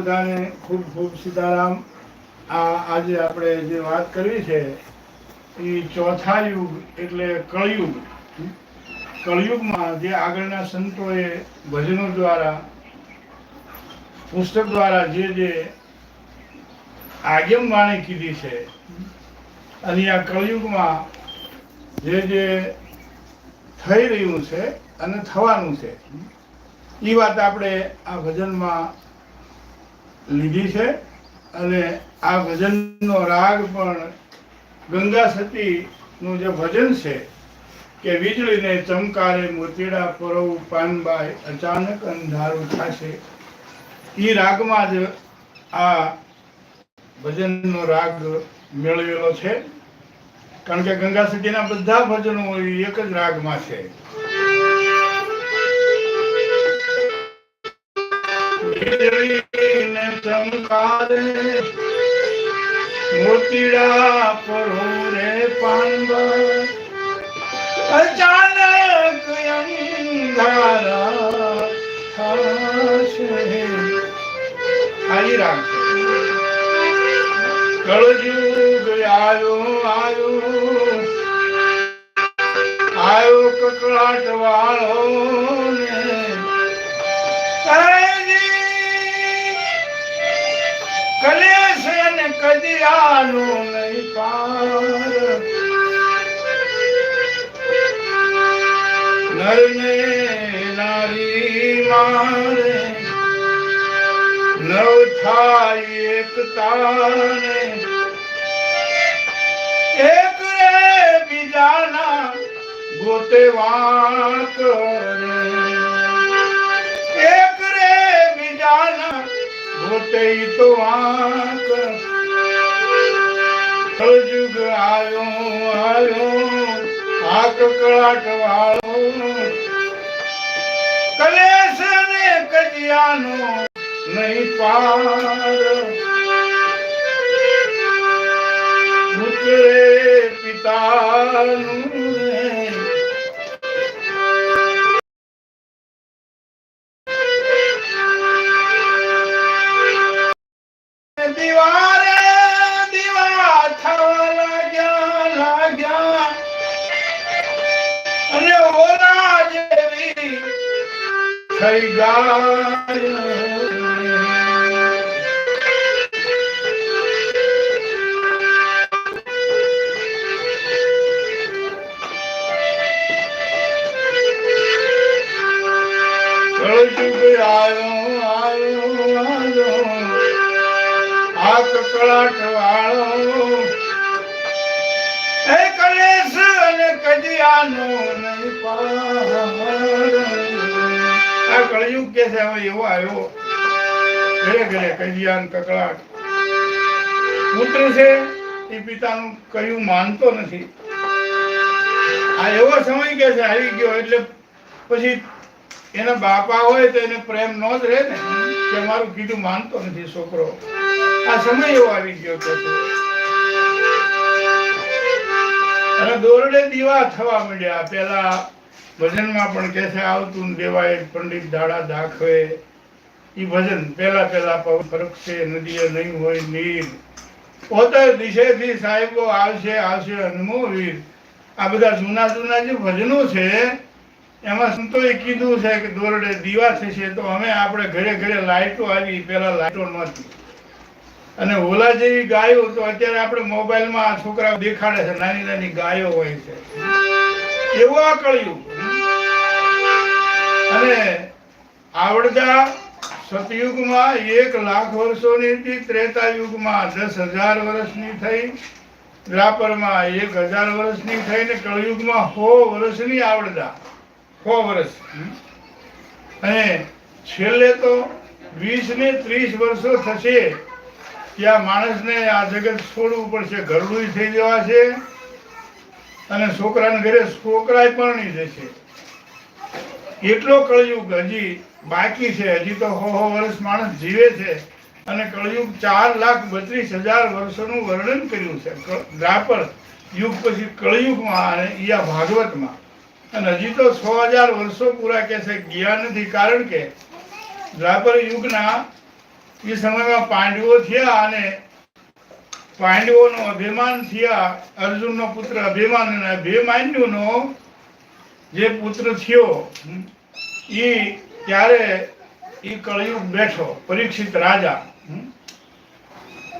બધાને ખૂબ ખૂબ સીતારામ. આ આજે આપણે જે વાત કરવી છે, એ ચોથા યુગ એટલે કળયુગ. કળયુગમાં જે આગળના સંતોએ ભજનો દ્વારા, પુસ્તક દ્વારા જે જે આગેમવાણી કીધી છે, અને આ કળયુગમાં જે જે થઈ રહ્યું છે અને થવાનું છે એ વાત આપણે આ ભજનમાં લીધી છે અને આ ભજનનો રાગ પણ ગંગા સતીનું જે ભજન છે કે વીજળીને ચમકારે મોતીડા પરવ પાનબાઈ અચાનક અંધારું થશે એ રાગમાં જ આ ભજનનો રાગ મેળવેલો છે. કારણ કે ગંગા સતીના બધા ભજનો એક જ રાગમાં છે. વીજળીને ચમકારે મોતીડા પરોરે પાનબાઈ અચાનક અંધારા થશે. આજી રાગ છે કળયુગ આવ્યો આવ્યો વાળો ને કલેશ ને કદિયાનો નહીં પાર નરને નારી મારે, નવ થાય એક તાને એક રે બીજાના ગોતે વાંક એક રે બીજાના ઈ તો વાંક કળજુગ આવ્યો આવ્યો આ કકળાટ વાળો. કલેશ ને કજિયાનો નહીં પાર પુત્રે પિતાનું થઈ ગાય. કકળાટ વાળો. એ કલેશ અને કજિયાનો નહીં પાર. આ કળિયુગ કે છે, હવે એવો આવ્યો. ઘરે ઘરે કજિયાન કકળાટ. પુત્ર છે, એ પિતાનું કહ્યું માનતો નથી. આ એવો સમય કે છે, આવી ગયો, એટલે પછી એના બાપા હોય તો એને પ્રેમ નો જ રહે ને. કે મારું કીધું માનતો નથી છોકરો. આ સમય એવો આવી ગયો કે અને દોરડે દીવા થવા મળ્યા પેલા ભજનમાં પણ કે છે, આવતું દેવાય પંડિત દાડા દાખવે. એ ભજન પહેલા પેલા પવ ફરકશે, નદીએ નહીં હોય નીર. પોતે દિશેથી સાહેબો આવશે આવશે હનુમો વીર. આ બધા જૂના જૂના જે ભજનો છે, એમાં સંતોએ કીધું છે કે દોરડે દીવા થશે, તો અમે આપણે ઘરે ઘરે લાઇટો આવી, પેલા લાઇટો નહોતી. અને ઓલા જેવી ગાયો તો અત્યારે આપણે મોબાઈલમાં છોકરા દેખાડે છે, નાની નાની ગાયો હોય છે. એવું આ કળિયું અને આવડતા સતયુગમાં એક લાખ વર્ષોની હતી ત્રેતા યુગમાં દસ હજાર વર્ષની થઈ દ્વાપરમાં એક હજાર વર્ષની થઈ ને કળયુગમાં સો વર્ષની આવડતા સો વર્ષ. અને છેલ્લે તો વીસ ને ત્રીસ વર્ષો થશે, ત્યાં માણસને આ જગત છોડવું પડશે ઘરડું થઈ જવા છે અને છોકરાને ઘરે છોકરાય પરણી જશે એટલો કળયુગ હજી બાકી છે. હજી તો હો હો વર્ષ માણસ જીવે છે. અને કળયુગ ચાર લાખ બત્રીસ હજાર વર્ષોનું વર્ણન કર્યું છે. દ્વાપર યુગ પછી કળયુગમાં અને ઈયા ભાગવતમાં. અને હજી તો સો હજાર વર્ષો પૂરા કે છે. ગયા નથી. કારણ કે દ્વાપર યુગના એ સમયમાં પાંડવો થયા અને પાંડવોનું અભિમાન થયા, અર્જુનનો પુત્ર અભિમાન અને અભિમાન્યુનો જે પુત્ર થયો એ ત્યારે એ કળયુગ બેઠો, પરીક્ષિત રાજા.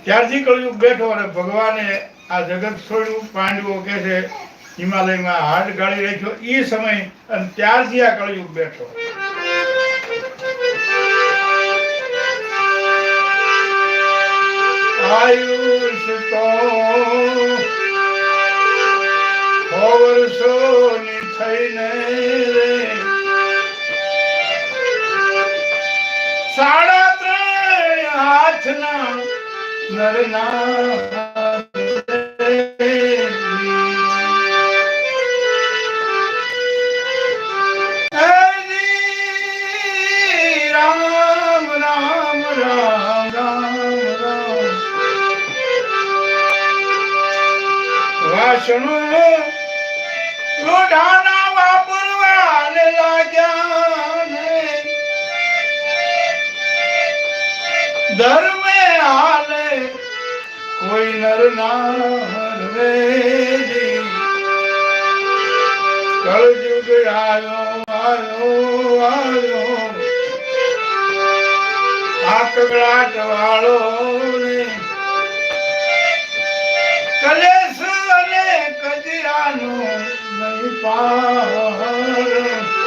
ત્યારથી કળયુગ બેઠો અને ભગવાને આ જગત છોડ્યું. પાંડવો કે છે, હિમાલયમાં હાડ ગાળી રાખ્યો. એ સમય અને ત્યારથી આ કળયુગ બેઠો. આયુષ તો વર્ષોની થઈને સાડા ત્રણ હાથના નરના ધર્મે હાલે, કોઈ નર ના હરવે જી. કળયુગ આવ્યો આવ્યો આવ્યો આ કગળાટ વાળો ને કલેશ અને કજરાનો નહીં પાર.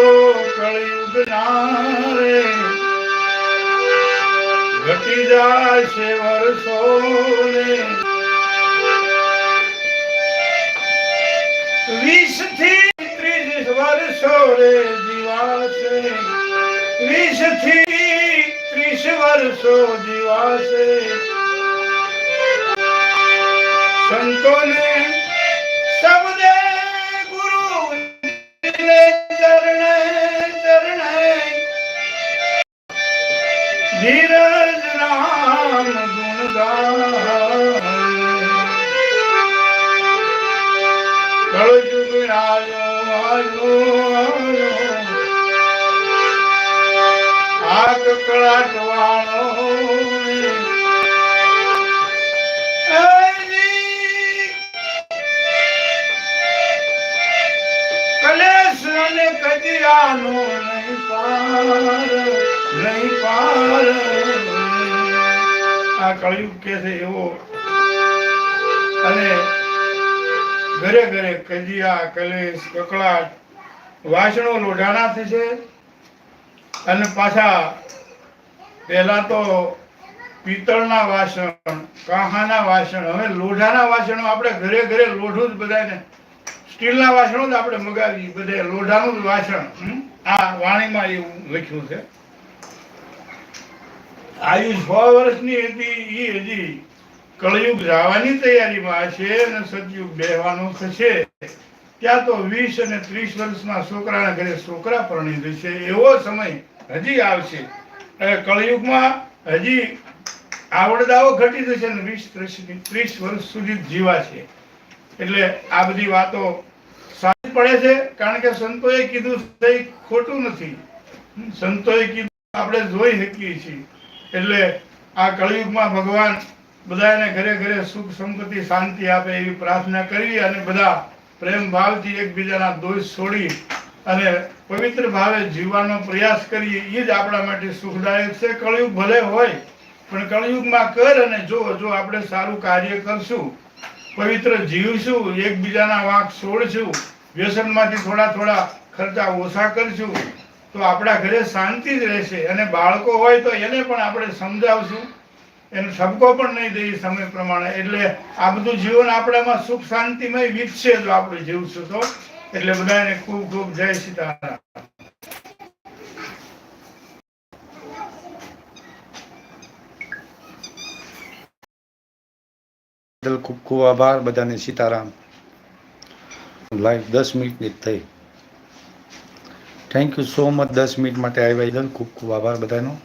તો કળિયુગ ના રે ઘટી જાય છે વર્ષો વીસથી ત્રીસ વર્ષો રે જીવાશે વીસથી ત્રીસ વર્ષો જીવાશે. સંતોને કળયુગ કે છે એવો. અને ઘરે ઘરે કજિયા, કલેશ, કકળાટ, વાસણો લોઢાણા થશે અને પાછા પહેલા તો પિત્તળના વાસણ, કાહાના વાસણ, હવે લોઢાના વાસણો આપણે ઘરે ઘરે લોઢું જ બધાને, સ્ટીલના વાસણો જ આપણે મગાવીએ બધે લોઢાનું જ વાસણ. આ વાણીમાં એવું લખ્યું છે. આયુ છ વર્ષની હતી એ હજી કળયુગ જવાની તૈયારીમાં છે અને સતયુગ બેહવાનો થશે. ત્યાં તો વીસ અને ત્રીસ વર્ષના છોકરાના ઘરે છોકરા પરણી જશે એવો સમય હજી આવશે. કળયુગમાં હજી આવડદાઓ ઘટી જશે ને વીસ, ત્રીસ ત્રીસ વર્ષ સુધી જીવા છે એટલે આ બધી વાતો સારી પડે છે, કારણ કે સંતોએ કીધું તે ખોટું નથી. સંતોએ કીધું, આપણે જોઈ શકીએ છીએ. એટલે આ કળયુગમાં ભગવાન બધાને ઘરે ઘરે સુખ, સંપત્તિ, શાંતિ આપે એવી પ્રાર્થના કરી અને બધા પ્રેમ ભાવથી એકબીજાના દોષ છોડી અને પવિત્ર ભાવે જીવવાનો પ્રયાસ કરીએ એ જ આપણા માટે સુખદાયક છે. કળયુગ ભલે હોય, પણ કળયુગમાં કર અને જો જો આપણે સારું કાર્ય કરશું, પવિત્ર જીવશું, એકબીજાના વાંક છોડશું, વ્યસનમાંથી થોડા થોડા ખર્ચા ઓછા કરશું તો આપણા ઘરે શાંતિ જ રહેશે અને બાળકો હોય તો એને પણ આપણે સમજાવશું. એને સબકો પણ નહીં દઈએ સમય પ્રમાણે. એટલે આ બધું જીવન આપણામાં સુખ શાંતિમય વિકસે જો આપણે જીવશું તો. એટલે બધાને ખૂબ ખૂબ જય સીતારામ. ખૂબ ખૂબ આભાર. બધાને સીતારામ. લાઈવ દસ મિનિટની થઈ. થેન્ક યુ સો મચ દસ મિનિટ માટે આવ્યા. બદલ ખૂબ ખૂબ આભાર બધાનો.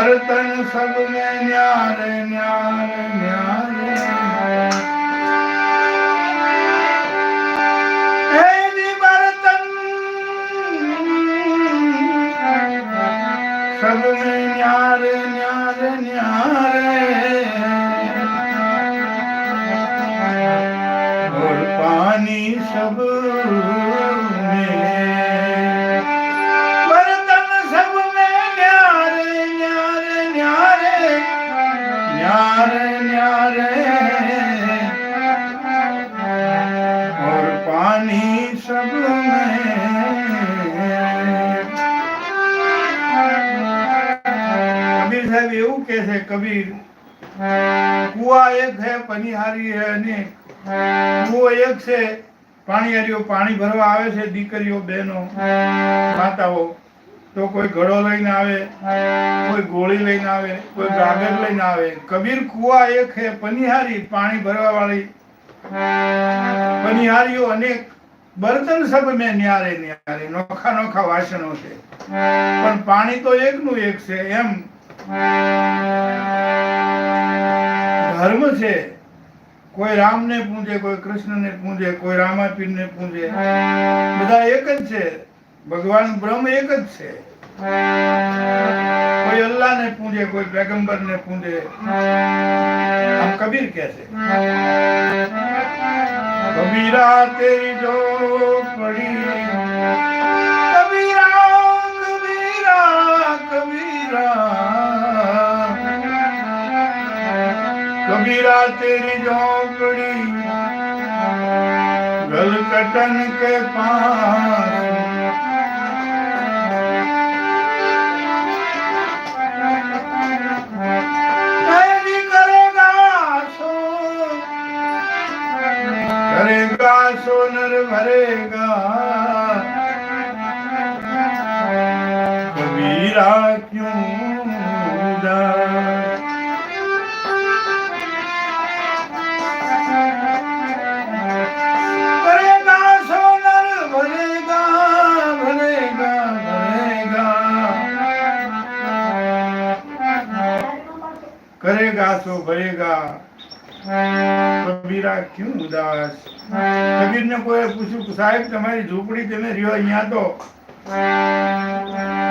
બર્તન સબ મેં ન્યારે ન્યારે ન્યારે. કબીર એવું કે છે, કબીર કુવા એક છે, પનિહારી હે અનેક કુવો એક છે. પાણીયારીઓ પાણી ભરવા આવે છે, દીકરીઓ, બહેનો, માતાઓ. તો કોઈ ઘડો લઈને આવે, કોઈ ગોળી લઈને આવે, કોઈ ગાગર લઈને આવે. કબીર, કુવા એક છે, પનિહારી, પાણી ભરવા વાળી પનિહારીઓ અનેક બર્તન સબ મેં ન્યારે ન્યારે. નોખા નોખા વાસણો છે. પણ પાણી તો એકનું એક છે, એમ ધર્મ છે. કોઈ રામને પૂજે, કોઈ કૃષ્ણને પૂજે, કોઈ રામાપીરને પૂજે. બધા એક જ છે. ભગવાન બ્રહ્મ એક જ છે. કોઈ અલ્લાહને પૂજે, કોઈ પેગંબરને પૂજે. આમ કબીર કહે છે. કબીરા તેરી જો પડી तेरी झोपड़ी गलकटन के पास। करेगा सो करेगा सो नर भरेगा। कबीरा करेगा सो भरेगा કબીરા ક્યું ઉદાસ કબીરને કોઈ પૂછ્યું કે સાહેબ તમારી ઝૂંપડી તમે રહ્યો અહીંયા તો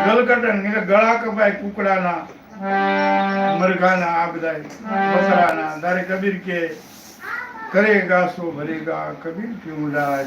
ગલકટન એટલે ગળા કપાય કુકડાના મરઘાના આ બધા બકરાના તારે કબીર કે करेगा सो भरेगा कबीर क्यों उदास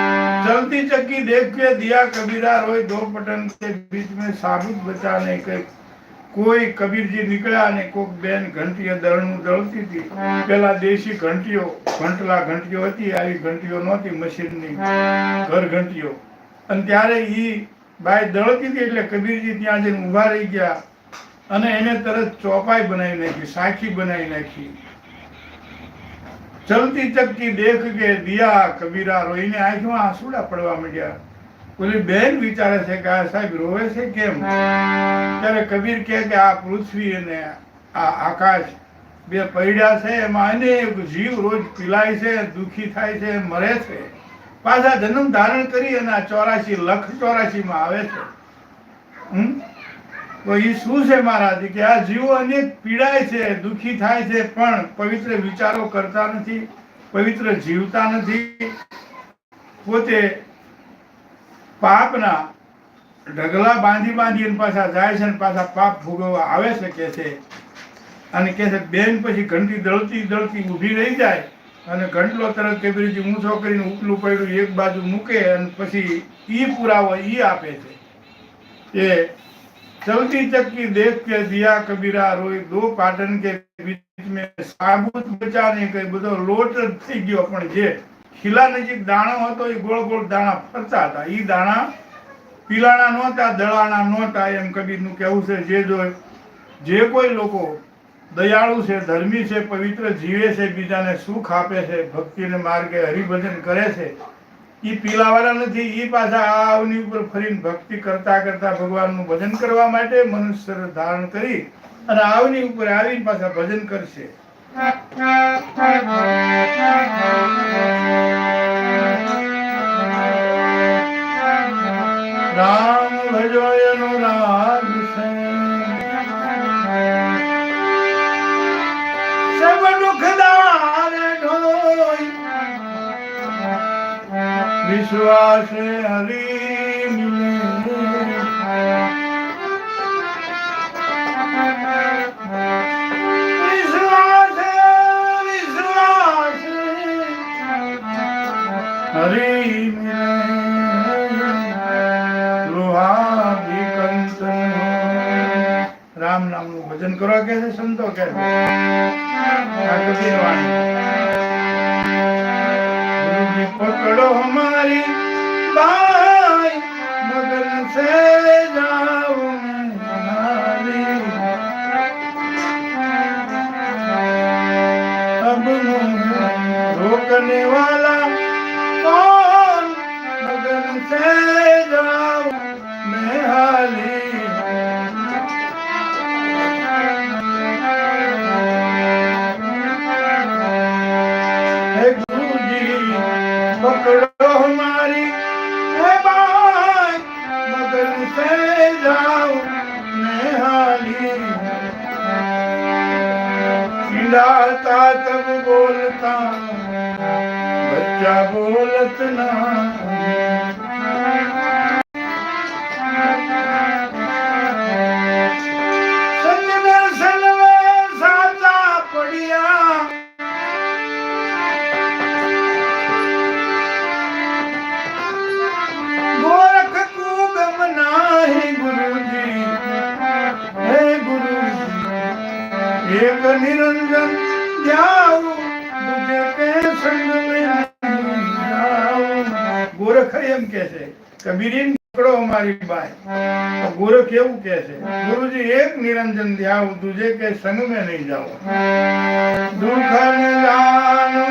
चलती चक्की देख के दिया कबीरा रोय दो पटन के बीच में साबुत बचाने के કોઈ કબીરજી નીકળ્યા અને કોક બેન ઘંટીએ દળનું દળતી હતી પેલા દેશી ઘંટીઓ ઘંટલા ઘંટીઓ હતી આવી ઘંટીઓ નહોતી મશીનની ઘર ઘંટીઓ અને ત્યારે ઈ બાઈ દળતી હતી એટલે કબીરજી ત્યાં જઈને ઊભા રહી ગયા અને એને તરત ચોપાઈ બનાવી નાખી સાખી બનાવી નાખી ચલતી ચકતી દેખ કે દિયા કબીરા રોઈને આંખમાં આંસુડા પડવા માંડ્યા. ઓલી બેન વિચારે છે કે આ સાહેબ રોવે છે કેમ? ત્યારે કબીર કહે કે આ પૃથ્વી અને આ આકાશ બે પૈડા છે, એમાં અનેક જીવ રોજ પીલાય છે, દુઃખી થાય છે, મરે છે. પાછા જન્મ ધારણ કરી અને આ ચોરાશી લખ ચોરાશીમાં આવે છે. હમ? તો એ શું છે મહારાજ? કે આ જીવો અનેક પીડાય છે, દુઃખી થાય છે, પણ પવિત્ર વિચારો કરતા નથી, પવિત્ર જીવતા નથી. પોતે પાપના ઢગલા બાંધી બાંધી પાછા જાય છે અને પાછા પાપ ભોગવવા આવે છે, કે છે. અને કે છે, બેન પછી ઘંટી દળતી દળતી ઊભી રહી જાય અને ઘંટલો તરત કેવી રીતે ઊંચો કરીને ઉપલું પડ્યું, એક બાજુ મૂકે અને પછી ઈ પુરાવો ઈ આપે છે. એ चलती चक्की देख के दिया कबीरा रोई दो पाटन के बीच में साबुत બચાને કઈ બધો લોટ જ થઈ ગયો પણ જે ખીલા નજીક દાણો હતો એ ગોળ ગોળ દાણા ફરતા હતા એ દાણા પીલાણા નહોતા દળાણા નહોતા એમ કબીરનું કહેવું છે જે જો જે કોઈ લોકો દયાળુ છે ધર્મી છે પવિત્ર જીવે છે બીજાને સુખ આપે છે ભક્તિને માર્ગે હરિભજન કરે છે ઈ પીલાવાળા નથી ઈ પાછા આવની ઉપર ફરીને ભક્તિ કરતા કરતા ભગવાનનું ભજન કરવા માટે મનુષ્ય ધારણ કરી અને આવની ઉપર આવીને પાછા ભજન કરશે. રામ ભજો વિશ્વાસ હરી રામ નામનું ભજન કરો કે છે સંતો કે છે. પકડો હમારી Everybody. એવું કે છે ગુરુજી એક નિરંજન ધ્યાવું તુજે કે સંગ में નહીં જાઓ. દુઃખ જાનું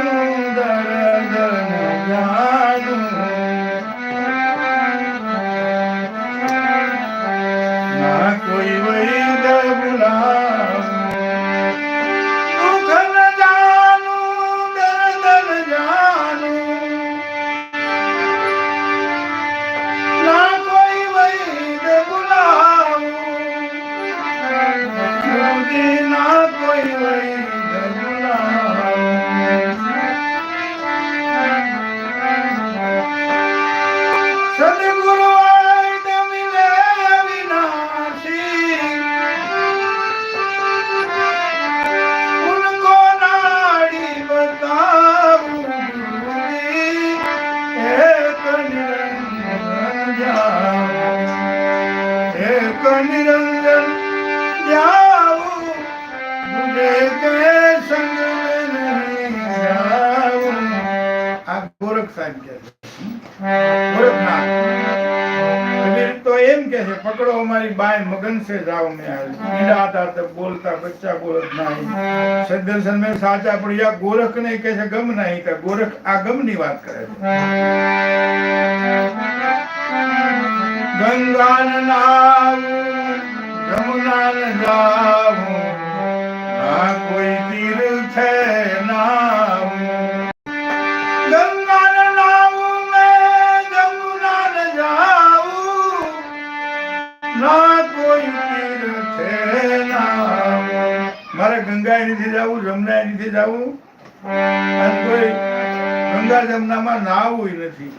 સે જાઓ બોલતા બચ્ચા બોલત નહીં. સદદર્શન મેં સાચા પડ્યા ગોરખ ને કે છે ગમ નહીં કે ગોરખ આ ગમની વાત કરે છે. ગંગા ન નાવું જમુના ન ના કોઈ તીર છે ગંગા નથી જવું જમનાએ નથી જવું. અને કોઈ ગંગા જમનામાં નાવું નથી.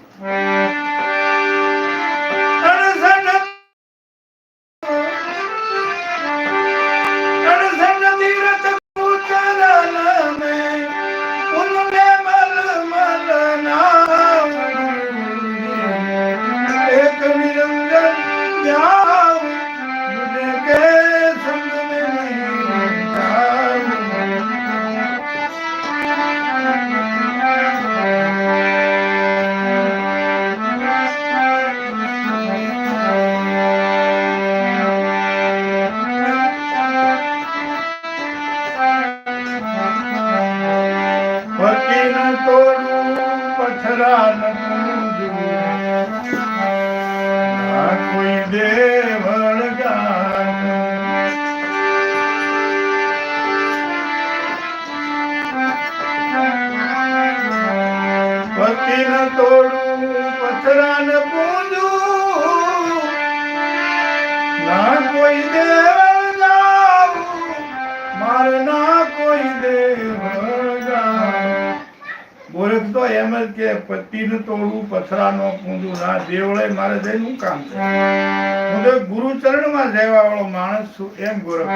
જ તોડું પથરાનો પૂંજું ના, દેવળે મારે જઈને હું કામ છે હું તો ગુરુ ચરણમાં રહેવા વાળો માણસ છું, એમ ગોરખ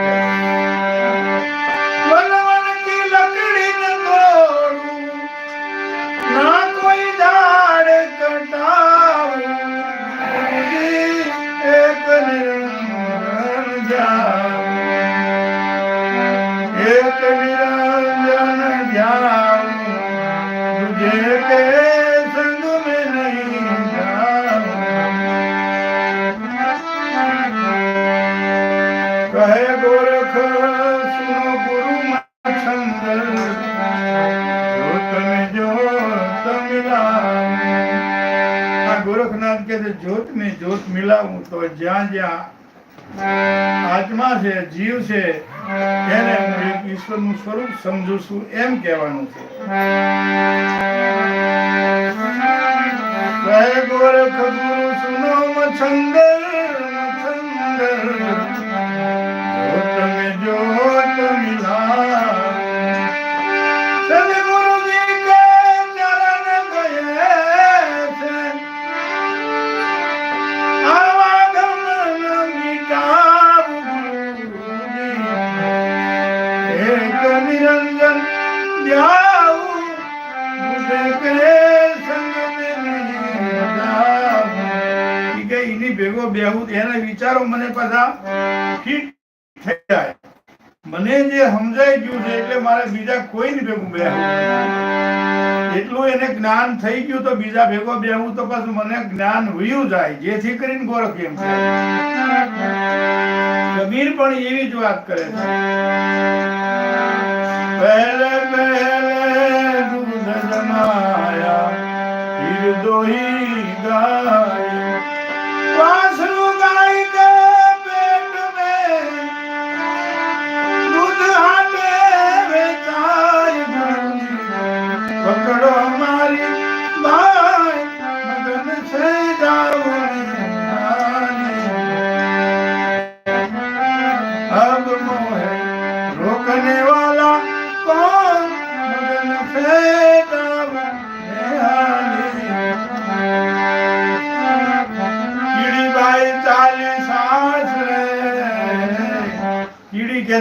મેં જોત મિલાવું તો જ્યાં જ્યાં આત્મા છે જીવ છે એને હું એક ઈશ્વરનું સ્વરૂપ સમજુ છું એમ કહેવાનું છે. કહે ગોરખ ગુરુ સુનો મછંદર મને પાછા ઠીક થઈ જાય. મને જે સમજાઈ ગયું છે એટલે મારે બીજા કોઈની ભેગું બેહવું એટલું એને જ્ઞાન થઈ ગયું તો બીજા ભેગો બેહવું તો પાછું મને જ્ઞાન વયું જાય. જેથી કરીને ગોરખ એમ કહે. કબીર પણ એવી જ વાત કરે છે. પહેલે પહેલે દૂધ જમાયા દોહી ગાય.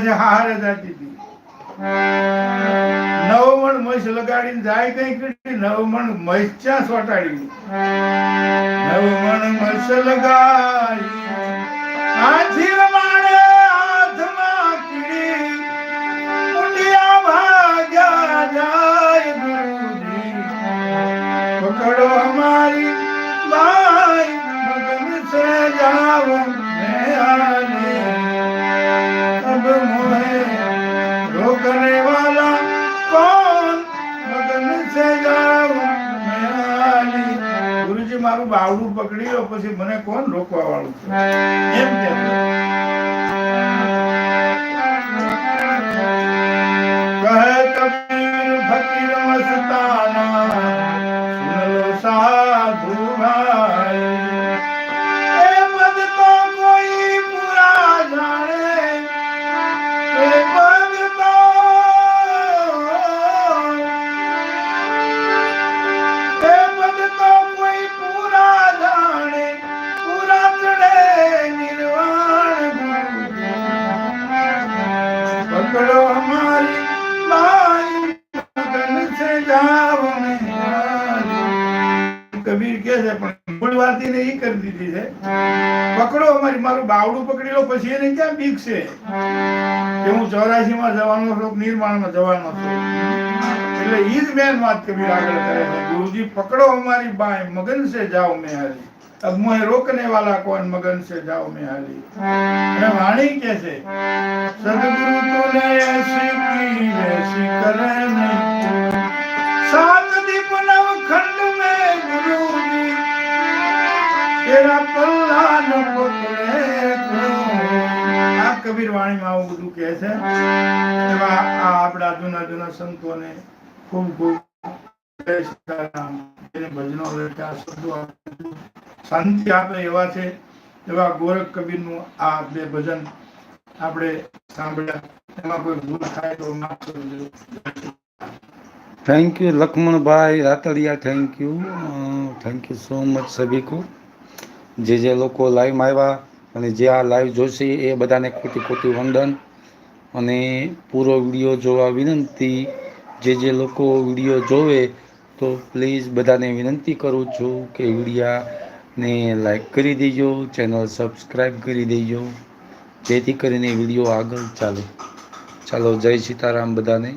કે હારે જાતી હતી. નવ મણ મસ લગાડીને જાય કઈ કરી નવ મણ મસ ચા સોટાડી નવ મણ મસ લગાડી. આથી રમાડે મારું બાવડું પકડી લો પછી મને કોણ રોકવા વાળું એમ છે ને ક્યાં બીક છે? કે હું ચોરાશી માં જવાનો છું, નિર્માણમાં જવાનો છું. એટલે એ જ મેન વાત કબીર આગળ કરે છે. ગુરુજી, પકડો અમારી બાય, મગન સે જાઓ મેં હાલી અબ મોહે રોકને વાલા કોણ, મગન સે જાઓ મેં હાલી અને વાણી કે છે, સદગુરુ તુને શીખી રે શીખરે ને સાત દીપ નવ ખંડ મેં ગુરુજી, તેરા પલ્લા ન પકડે કબીર વાણીમાં આવું બધું કહે છે. એવા આ આપણા જૂના જૂના સંતોને ખૂબ ખૂબ કરીને ભજનો લખ્યા, શબ્દો શાંતિ આપે એવા છે, એવા ગોરખ કબીરનું આ બે ભજન આપણે સાંભળ્યા. એમાં કોઈ ભૂલ થાય તો thank you Laxmanbhai Ratadiya thank you thank you so much સભી કો જે જે લોકો લાઈવમાં આવ્યા અને જે આ લાઈવ જોશે એ બધાને ખોટી ખોટી વંદન અને પૂરો વીડિયો જોવા વિનંતી. જે જે લોકો વીડિયો જોવે તો પ્લીઝ બધાને વિનંતી કરું છું કે વિડીયાને લાઈક કરી દેજો ચેનલ સબસ્ક્રાઈબ કરી દેજો, જેથી કરીને વીડિયો આગળ ચાલે. ચાલો, જય સીતારામ બધાને.